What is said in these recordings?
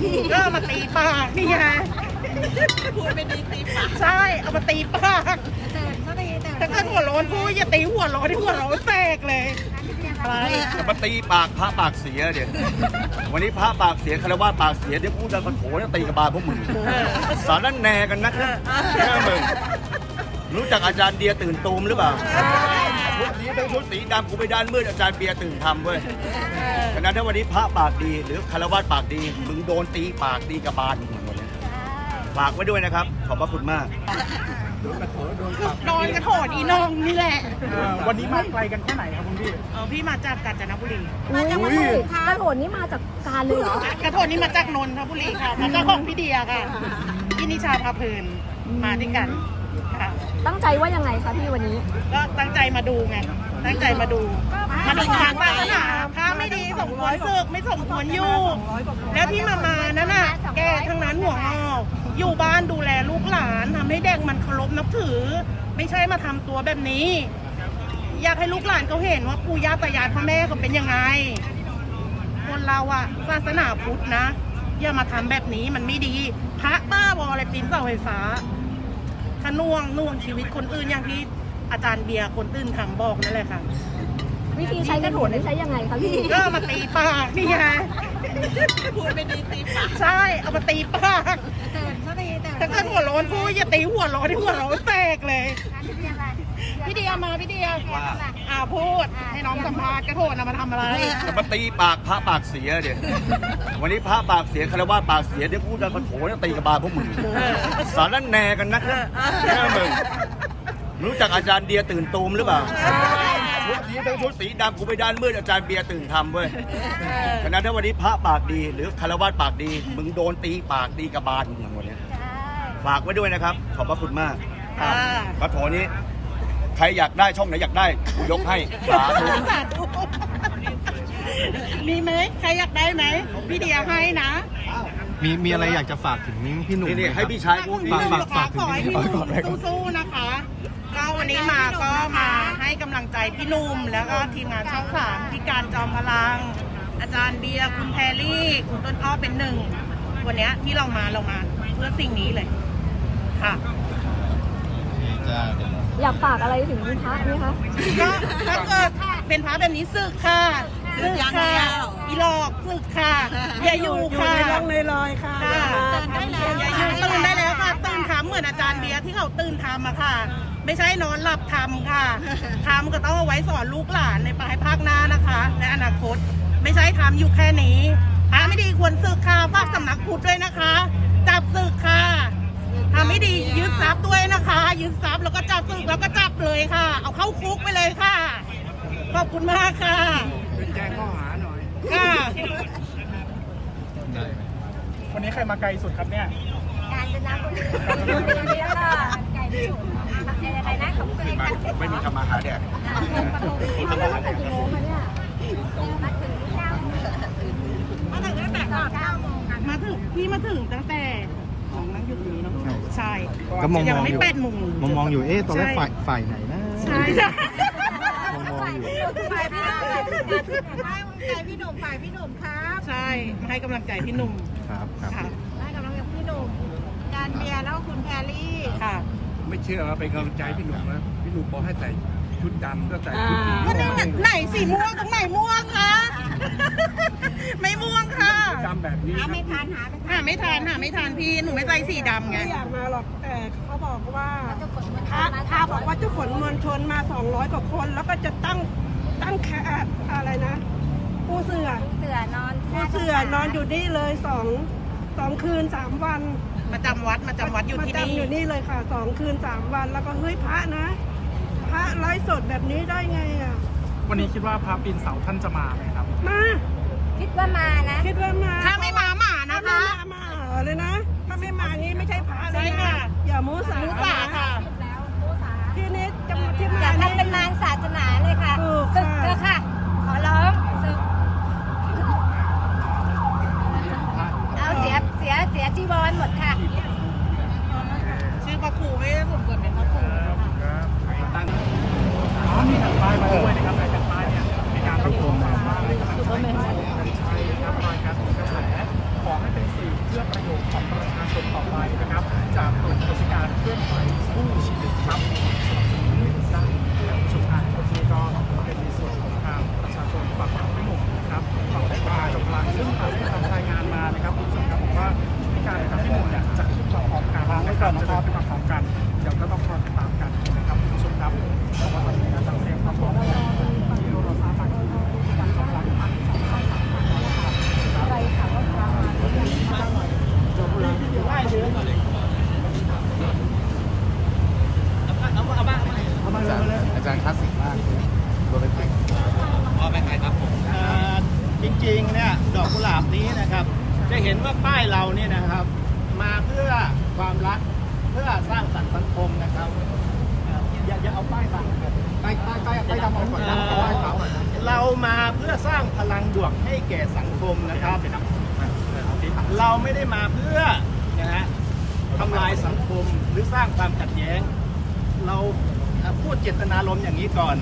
พี่ก็เอามาตีปากนี่ไงพูดไม่ดีตีปากใช่เอามาตีปากถ้าเกิดหัวโล้นพูดอย่าตีหัวโล้นที่หัวโล้นแตกเลยอะไรจะมาตีปากพระปากเสียเดี๋ยววันนี้พระปากเสียคารวะปากเสียเดี๋ยวพูดจะกระโถนตีกระบาลพวกมึงสารนั่นแหนกันนักนะแค่มึงรู้จักอาจารย์เดียตื่นตูมหรือเปล่า ชุดนี้ทั้งชุดสีดำกูไปด้านมืดอาจารย์เบียร์ตื่นทำเว้ยฉะนั้นถ้าวันนี้พระปากดีหรือคารวะปากดีมึงโดนตีปากตีกระบาลมึงหมดเลยฝากไว้ด้วยนะครับ ขอบพระคุณมาก โดนกระโถนอีนองนี่แหละวันนี้มาไกลกันแค่ไหนครับคุณพี่ เออพี่มาจากกาญจนบุรีอุ้ยกระโถนนี่มาจากการเลยเหรอ กระโถนนี่มาจากนนทบุรีค่ะมาจากของพี่เดียค่ะพี่นิชาพาเพลินมาด้วยกัน ค่ะตั้งใจว่ายังไงคะพี่วันนี้ ก็ตั้งใจมาดูไง ตั้งใจมาดู มาดูทางศาสนาถ้าไม่ดีสมควรศึกไม่สมควรอยู่ แล้วที่มามานั่นน่ะ แกทั้งนั้นหัวงอกอยู่บ้านดูแลลูกหลานทำให้เด็กมันเคารพนับถือ ไม่ใช่มาทำตัวแบบนี้ อยากให้ลูกหลานเขาเห็นว่าปู่ย่าตายายพ่อแม่เขาเป็นยังไง คนเราอะศาสนาพุทธนะ อย่ามาทำแบบนี้มันไม่ดี พระบ้าบออะไรปีนเสาไฟฟ้า ขน่วงน่วงชีวิตคนอื่นอย่างที่อาจารย์เบียร์คนอื่นทำบอกนั่นแหละค่ะ วิธีใช้กระโถนนี่ใช้ยังไงคะพี่ ก็เอามาตีปากนี่ไงพูดไม่ดีตีปาก ใช่เอามาตีปากถ้าเกิดหัวโล้นพูดอย่าตีหัวโล้นที่หัวโล้นแตกเลย พี่เดียมาพี่เดียว่าอ่าพูดให้น้องสัมภาษณ์กระโถนเอามาทำอะไร จะมาตีปากพระปากเสียเดี๋ยววันนี้พระปากเสียคารวะปากเสียเดี๋ยวพูดจะกระโถนตีกระบาลพวกมึงสารนั่นแหนกันนักนะแค่มึงรู้จักอาจารย์เดียตื่นตูมหรือเปล่าชุดนี้ทั้งชุดสีดำกูไปด้านมืดอาจารย์เบียร์ตื่นทำเว้ยฉะนั้นถ้าวันนี้พระปากดี หรือคารวะปากดี มึงโดนตีปากตีกระบาลมึงหมดเลยฝากไว้ด้วยนะครับ ขอบพระคุณมากค่ะกระโถนนี้ ใครอยากได้ช่องไหนอยากได้กูยกให้สาธุมีไหมใครอยากได้ไหมพี่เดียให้นะมีมีอะไรอยากจะฝากถึงพี่หนุ่มนี่ไหมนี่ครับให้พี่ชายพูดพี่นี่หนุ่มฝากนะคะฝากถึงขอให้พี่พี่หหนุ่นุ่มมสู้ๆนะคะก็วันนี้มาก็มาให้กำลังใจพี่หนุ่มแล้วก็ทีมงานช่องสามพี่การจอมพลัง อาจารย์เบียร์คุณแพรลี่คุณต้นอ้อเป็นหนึ่งวันเนี้ยที่เรามาเรามาเพื่อสิ่งนี้เลยค่ะ อยากฝากอะไรถึงพระไหมคะก็ถ้าเกิดเป็นพระแบบนี้สึกค่ะสึกค่ะอีหลอกสึกค่ะอย่าอยู่ค่ะร่องในรอยค่ะค่ะอย่าอยู่ตื่นได้แล้วค่ะตื่นทำเหมือนอาจารย์เบียร์ที่เขาตื่นทำอะค่ะ ไม่ใช่นอนหลับทำค่ะทำก็ต้องเอาไว้สอนลูกหลานในปลายภาคหน้านะคะในอนาคต ไม่ใช่ทำอยู่แค่นี้พระไม่ดีควรสึกค่ะฝากสำนักพุทธด้วยนะคะ จับสึกค่ะ ทำไม่ดียึดทรัพย์ด้วยนะคะ ยึดทรัพย์แล้วก็จับสึกแล้วก็จับเลยค่ะ เอาเข้าคุกไปเลยค่ะ ขอบคุณมากค่ะแจ้งข้อหาหน่อยค่ะวันนี้ใครมาไกลสุดครับเนี่ยการจะนับวันนี้ค่ะไก่ที่อยู่อะไรนะของคุณมาผมไม่มีทำมาหาแดกมาตั้งแต่กี่โมงคะเนี่ยมาถึงเก้าโมงมาถึงตั้งแต่ก่อน9โมงค่ะมาถึงพี่มาถึงตั้งแต่ ของนั่งอยู่ตรงนี้เนาะใช่ก็มองยังมองไม่อยู่แปดโมงมองมองอยู่เอ๊ะตอนแรกใช่ฝ่ายฝ่ายไหนนะใช่ใช่มองมองอยู่ฝ่ายพี่หนุ่มให้กำลังใจพี่หนุ่มฝ่ายพี่หนุ่มครับใช่มาให้กำลังใจพี่หนุ่มครับครับค่ะให้กำลังใจพี่หนุ่มการเบียร์แล้วก็คุณแพรลี่ค่ะ ไม่เชื่อว่าเป็นกำลังใจพี่หนุ่มนะพี่หนุ่มบอกให้ใส่ชุดดำก็ใส่ชุดสีก็นี่ไหนสีม่วงตรงไหนม่วงคะ ไม่ม่วงค่ะดำแบบนี้หาครับไม่ทันหาไม่ทันหาไม่ทานหาไม่ทานพี่หนูไม่ใส่สีดำไง ไม่อยากมาหรอกแต่เขาบอกว่าจะกดมันพระพระบอกว่าจะขนมวลชนมา 200 กว่าคน แล้วก็จะตั้งตั้งแคบอะไรนะ ผู้เสือเสือนอนผู้เสือนอนอยู่นี่เลยสองสองคืนสามวันมาจำวัดมาจำวัดอยู่ที่มานี่จำอยู่นี่เลยค่ะสองคืนสามวัน แล้วก็เฮ้ยพระนะ พระไร้สดแบบนี้ได้ไงอะวันนี้คิดว่าพระปีนเสาท่านจะมาไหมครับ มา คิดว่ามานะ คิดว่ามาถ้าไม่มาหมาถ้านะไม่คะ มามาเหอะเลยนะ ถ้าไม่มานี่ไม่ใช่พระเลยใช่นะค่ะ อย่ามูสาหมูป่าค่ะที่นี้จะมาที่อย่ามาทำเป็นนี่ มารศาสนาเลยค่ะถูกศึกค่ะ เถอะค่ะ ขอร้องศึกเอาเสียเสียเสียจีวรหมดค่ะ ชื่อพระครูไม่ได้สมควรเป็นพระครู อ๋อมีแผ่นป้ายมาด้วยนะครับในแผ่นป้ายเนี่ยมีการรวบรวมมาว่าในกำลังใจใช้ครับรายการกระแสขอให้เป็นสื่อ เพื่อประโยชน์ของประชาชนต่อไปนะครับ จากกลุ่มกิจการเคลื่อนไหวสู้ชีวิตครับสร้างชุมชนวันนี้ก็เป็นในส่วนของทางประชาชนฝั่งของพี่หนุ่มนะครับฝั่งของปลาชนกลางซึ่งทางที่ทำรายงานมานะครับคุณผู้ชมครับบอกว่าการทำที่หนุ่มเนี่ยจะขึ้นต่อของการนะครับจะเดินขึ้นเดี๋ยวก็ต้องรอติดตามกันนะครับคุณผู้ชมครับเพราะว่าตอนนี้นะทางเรียนความพร้อมที่เราทราบมาคือการกำลังพันสองพันสามพันอะไรค่ะว่าพามา อาจารย์คลาสสิกมากโรแมนติกจริงๆเนี่ยดอกกุหลาบนี้นะครับ จะเห็นว่าป้ายเราเนี่ยนะครับ มาเพื่อความรักเพื่อสร้างสรรค์สังคมนะครับเอ่ออย่าอย่าเอาป้ายบังครับใต้ใต้ใต้ใต้ดำเอาก่อนนะเอ่เอาไว้อเขาหน่อยเรามาเพื่อสร้างพลังบวกให้แก่สังคมนะครับ เราไม่ได้มาเพื่อนะฮะทำลายสังคมหรือสร้างความขัดแย้ง เราเอ่อ พูดเจตนารมณ์อย่างนี้ก่อน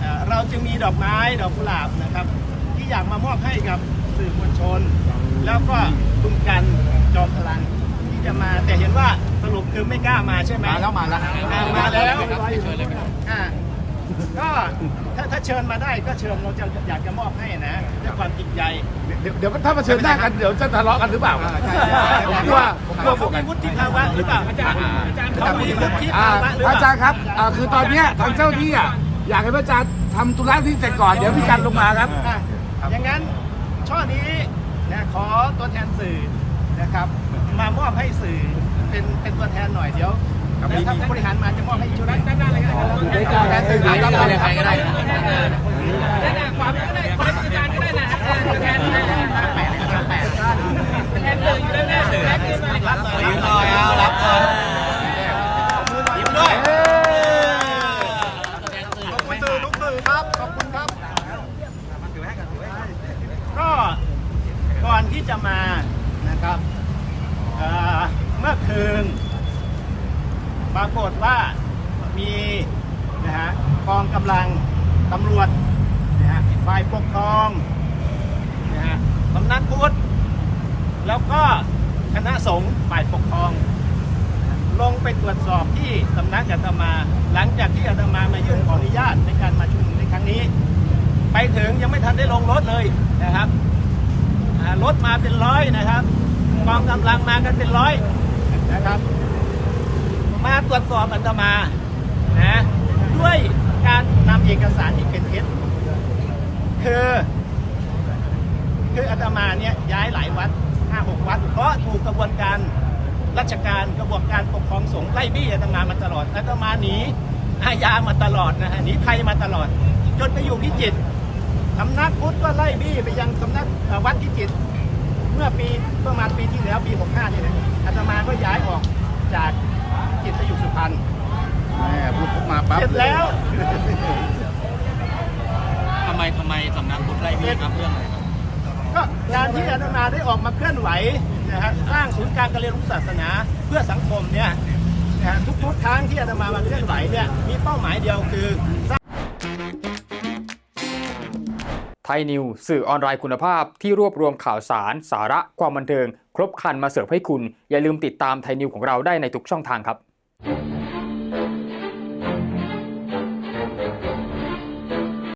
เอ่อเราจึงมีดอกไม้ดอกกุหลาบนะครับ ที่อยากมามอบให้กับสื่อมวลชน แล้วก็คุณกันจอมพลังที่จะมาแต่เห็นว่าสรุปคือไม่กล้ามาใช่ไหมมาแล้วมาแล้วอ่ามาแล้วอ่า ก็ถ้าถ้าเชิญมาได้ก็เชิญเราจะอยากจะมอบให้นะด้วยความจริงใจเดี๋ยวเดี๋ยวถ้ามาเชิญหน้ากันเดี๋ยวจะทะเลาะกันหรือเปล่าผมกลัวผมกลัวเขามีวุฒิภาวะหรือเปล่าอาจารย์เขามีวุฒิอ่าภาวะหรือเปอาล่าจารย์ครับอ่าคือตอนเนี้ยทางเจ้าที่อะอยากให้พระอาจารย์ทำธุระที่เสร็จก่อนเดี๋ยวพี่กันลงมาครับอะอย่างนั้นช่อนี้นะขอตัวแทนสื่อนะครับ มามอบให้สื่อเป็นเป็นตัวแทนหน่อยเดี๋ยว เดี๋ยวถ้าผู้บริหารมาจะมอบให้ชุดด้านหน้าเลยก็ได้ครับได้ได้ได้ได้ได้ได้ใครก็ได้ความก็ได้ความอาจารย์ก็ได้นะตัวแทนแปดแปดแทนเลยอยู่ด้านหน้าสื่อรับหน่อยรับหน่อยเอารับหน่อยยิ้มด้วยขอบคุณสื่อทุกสื่อครับขอบคุณครับก็ก่อนที่จะมานะครับเอ่อเมื่อคืน ปรากฏว่ามีนะฮะกองกำลังตำรวจนะฮะฝ่ายปกครองนะฮะสำนักพุทธแล้วก็คณะสงฆ์ฝ่ายปกครอง ลงไปตรวจสอบที่สำนักอาตมา หลังจากที่อาตมามายื่นขออนุญาตในการมาชุมนุมในครั้งนี้ ไปถึงยังไม่ทันได้ลงรถเลยนะครับรถมาเป็นร้อยนะครับกองกำลังมากันเป็นร้อยนะครับ มารตรวจสอบอาตมานะด้วยการนำเอกสารที่เป็นเท็จคือคืออาตมาเนี่ยย้ายหลายวัดห้าหกวัดเพราะถูกกระบวนการราชการกระบวนการปกครองสงฆ์ไล่บี้อาตมามาตลอดอาตมาหนีอาญามาตลอดนะฮะหนีภัยมาตลอด จนไปอยู่พิจิตรสำนักพุทธก็ไล่บี้ไปยังสำนักวัดพิจิตรเมื่อปีประมาณปีที่แล้วปี 65นี่แหละอาตมาก็ย้ายออกจาก พิจิตรไปอยู่สุพรรณแม่พูดมาปั๊บเสร็จแล้ว ทำไมทำไมสำนักพุทธไล่บี้ครับเรื่องอะไรครับ ก็การที่อาตมาได้ออกมาเคลื่อนไหวนะฮะสร้างศูนย์การการเรียนรู้ศาสนาเพื่อสังคมเนี่ยนะฮะทุกๆครั้งที่อาตมามาเคลื่อนไหวเนี่ยมีเป้าหมายเดียวคือไทยนิวสื่อออนไลน์คุณภาพที่รวบรวมข่าวสาร สาระ ความบันเทิง ครบครันมาเสิร์ฟให้คุณ อย่าลืมติดตามไทยนิวของเราได้ในทุกช่องทางครับ Thank you.